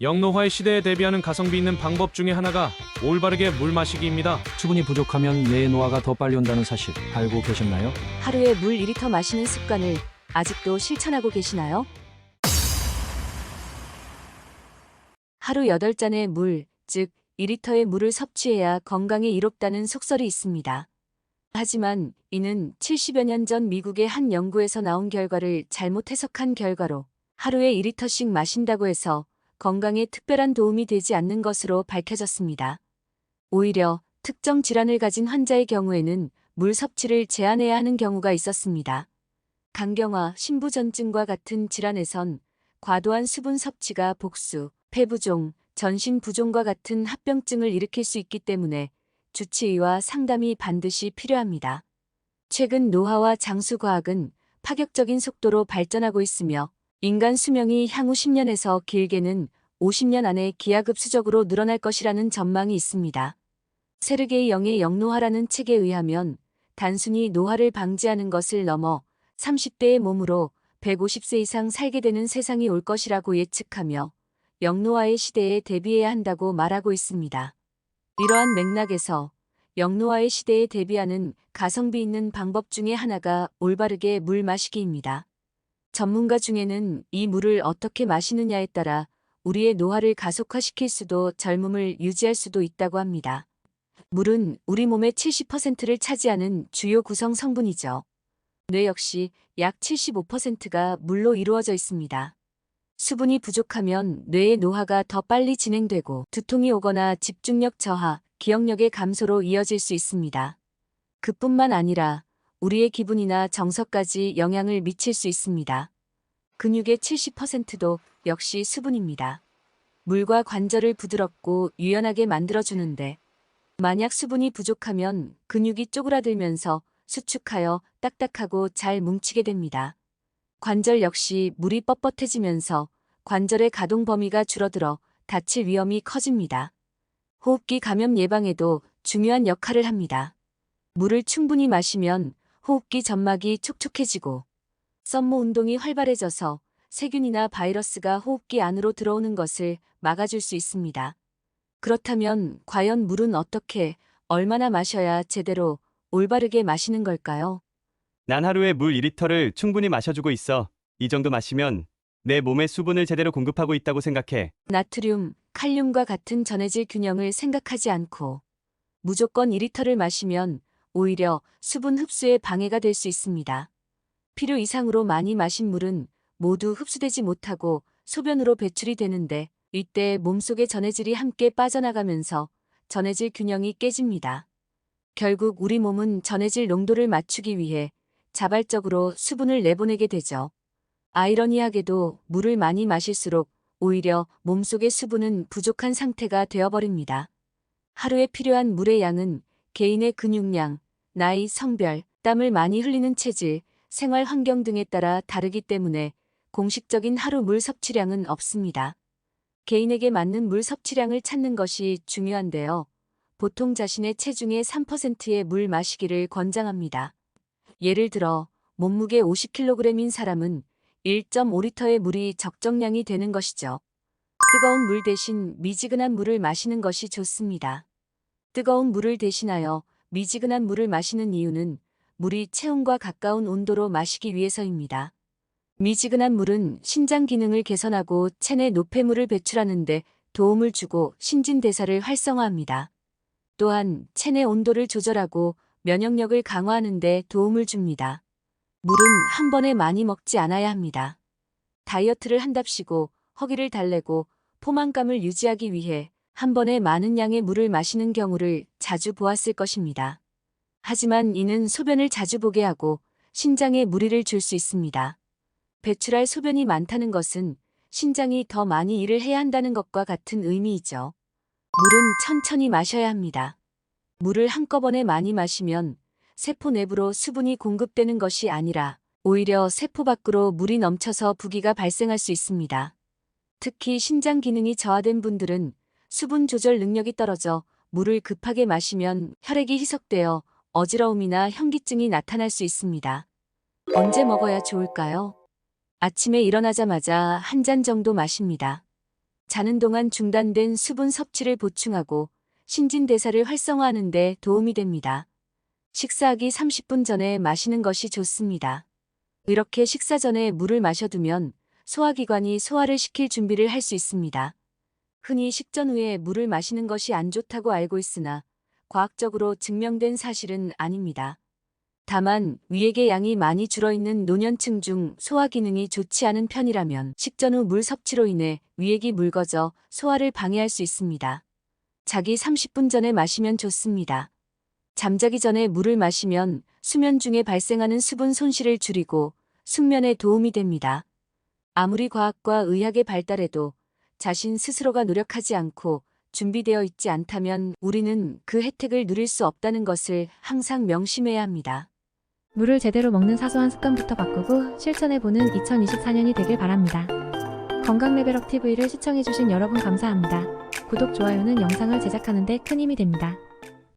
영노화의 시대에 대비하는 가성비 있는 방법 중에 하나가 올바르게 물 마시기입니다. 수분이 부족하면 뇌의 노화가 더 빨리 온다는 사실 알고 계셨나요? 하루에 물 2리터 마시는 습관을 아직도 실천하고 계시나요? 하루 8잔의 물, 즉 2리터의 물을 섭취해야 건강에 이롭다는 속설이 있습니다. 하지만 이는 70여 년 전 미국의 한 연구에서 나온 결과를 잘못 해석한 결과로 하루에 2리터씩 마신다고 해서 건강에 특별한 도움이 되지 않는 것으로 밝혀졌습니다. 오히려 특정 질환을 가진 환자의 경우에는 물 섭취를 제한해야 하는 경우가 있었습니다. 간경화, 신부전증과 같은 질환에선 과도한 수분 섭취가 복수, 폐부종, 전신 부종과 같은 합병증을 일으킬 수 있기 때문에 주치의와 상담이 반드시 필요합니다. 최근 노화와 장수과학은 파격적인 속도로 발전하고 있으며 인간 수명이 향후 10년에서 길게는 50년 안에 기하급수적으로 늘어날 것이라는 전망이 있습니다. 세르게이 영의 영노화라는 책에 의하면 단순히 노화를 방지하는 것을 넘어 30대의 몸으로 150세 이상 살게 되는 세상이 올 것이라고 예측하며 영노화의 시대에 대비해야 한다고 말하고 있습니다. 이러한 맥락에서 영노화의 시대에 대비하는 가성비 있는 방법 중에 하나가 올바르게 물 마시기입니다. 전문가 중에는 이 물을 어떻게 마시느냐에 따라 우리의 노화를 가속화시킬 수도 젊음을 유지할 수도 있다고 합니다. 물은 우리 몸의 70%를 차지하는 주요 구성 성분이죠. 뇌 역시 약 75%가 물로 이루어져 있습니다. 수분이 부족하면 뇌의 노화가 더 빨리 진행되고 두통이 오거나 집중력 저하, 기억력의 감소로 이어질 수 있습니다. 그뿐만 아니라 우리의 기분이나 정서까지 영향을 미칠 수 있습니다. 근육의 70%도 역시 수분입니다. 물과 관절을 부드럽고 유연하게 만들어주는데 만약 수분이 부족하면 근육이 쪼그라들면서 수축하여 딱딱하고 잘 뭉치게 됩니다. 관절 역시 물이 뻣뻣해지면서 관절의 가동 범위가 줄어들어 다칠 위험이 커집니다. 호흡기 감염 예방에도 중요한 역할을 합니다. 물을 충분히 마시면 호흡기 점막이 촉촉해지고 썸모 운동이 활발해져서 세균이나 바이러스가 호흡기 안으로 들어오는 것을 막아줄 수 있습니다. 그렇다면 과연 물은 어떻게, 얼마나 마셔야 제대로 올바르게 마시는 걸까요? 난 하루에 물 2리터를 충분히 마셔주고 있어. 이 정도 마시면 내 몸에 수분을 제대로 공급하고 있다고 생각해. 나트륨, 칼륨과 같은 전해질 균형을 생각하지 않고 무조건 2리터를 마시면 오히려 수분 흡수에 방해가 될 수 있습니다. 필요 이상으로 많이 마신 물은 모두 흡수되지 못하고 소변으로 배출이 되는데 이때 몸속의 전해질이 함께 빠져나가면서 전해질 균형이 깨집니다. 결국 우리 몸은 전해질 농도를 맞추기 위해 자발적으로 수분을 내보내게 되죠. 아이러니하게도 물을 많이 마실수록 오히려 몸속의 수분은 부족한 상태가 되어버립니다. 하루에 필요한 물의 양은 개인의 근육량, 나이, 성별, 땀을 많이 흘리는 체질, 생활 환경 등에 따라 다르기 때문에 공식적인 하루 물 섭취량은 없습니다. 개인에게 맞는 물 섭취량을 찾는 것이 중요한데요. 보통 자신의 체중의 3%의 물 마시기를 권장합니다. 예를 들어 몸무게 50kg인 사람은 1.5리터의 물이 적정량이 되는 것이죠. 뜨거운 물 대신 미지근한 물을 마시는 것이 좋습니다. 뜨거운 물을 대신하여 미지근한 물을 마시는 이유는 물이 체온과 가까운 온도로 마시기 위해서입니다. 미지근한 물은 신장 기능을 개선하고 체내 노폐물을 배출하는데 도움을 주고 신진대사를 활성화합니다. 또한 체내 온도를 조절하고 면역력을 강화하는 데 도움을 줍니다. 물은 한 번에 많이 먹지 않아야 합니다. 다이어트를 한답시고 허기를 달래고 포만감을 유지하기 위해 한 번에 많은 양의 물을 마시는 경우를 자주 보았을 것입니다. 하지만 이는 소변을 자주 보게 하고 신장에 무리를 줄 수 있습니다. 배출할 소변이 많다는 것은 신장이 더 많이 일을 해야 한다는 것과 같은 의미이죠. 물은 천천히 마셔야 합니다. 물을 한꺼번에 많이 마시면 세포 내부로 수분이 공급되는 것이 아니라 오히려 세포 밖으로 물이 넘쳐서 부기가 발생할 수 있습니다. 특히 신장 기능이 저하된 분들은 수분 조절 능력이 떨어져 물을 급하게 마시면 혈액이 희석되어 어지러움이나 현기증이 나타날 수 있습니다. 언제 먹어야 좋을까요? 아침에 일어나자마자 한 잔 정도 마십니다. 자는 동안 중단된 수분 섭취를 보충하고 신진대사를 활성화하는 데 도움이 됩니다. 식사하기 30분 전에 마시는 것이 좋습니다. 이렇게 식사 전에 물을 마셔두면 소화기관이 소화를 시킬 준비를 할 수 있습니다. 흔히 식전 후에 물을 마시는 것이 안 좋다고 알고 있으나 과학적으로 증명된 사실은 아닙니다. 다만 위액의 양이 많이 줄어있는 노년층 중 소화 기능이 좋지 않은 편이라면 식전 후 물 섭취로 인해 위액이 묽어져 소화를 방해할 수 있습니다. 자기 30분 전에 마시면 좋습니다. 잠자기 전에 물을 마시면 수면 중에 발생하는 수분 손실을 줄이고 숙면에 도움이 됩니다. 아무리 과학과 의학의 발달에도 자신 스스로가 노력하지 않고 준비되어 있지 않다면 우리는 그 혜택을 누릴 수 없다는 것을 항상 명심해야 합니다. 물을 제대로 먹는 사소한 습관부터 바꾸고 실천해보는 2024년이 되길 바랍니다. 건강 레벨업 TV를 시청해주신 여러분 감사합니다. 구독, 좋아요는 영상을 제작하는 데 큰 힘이 됩니다.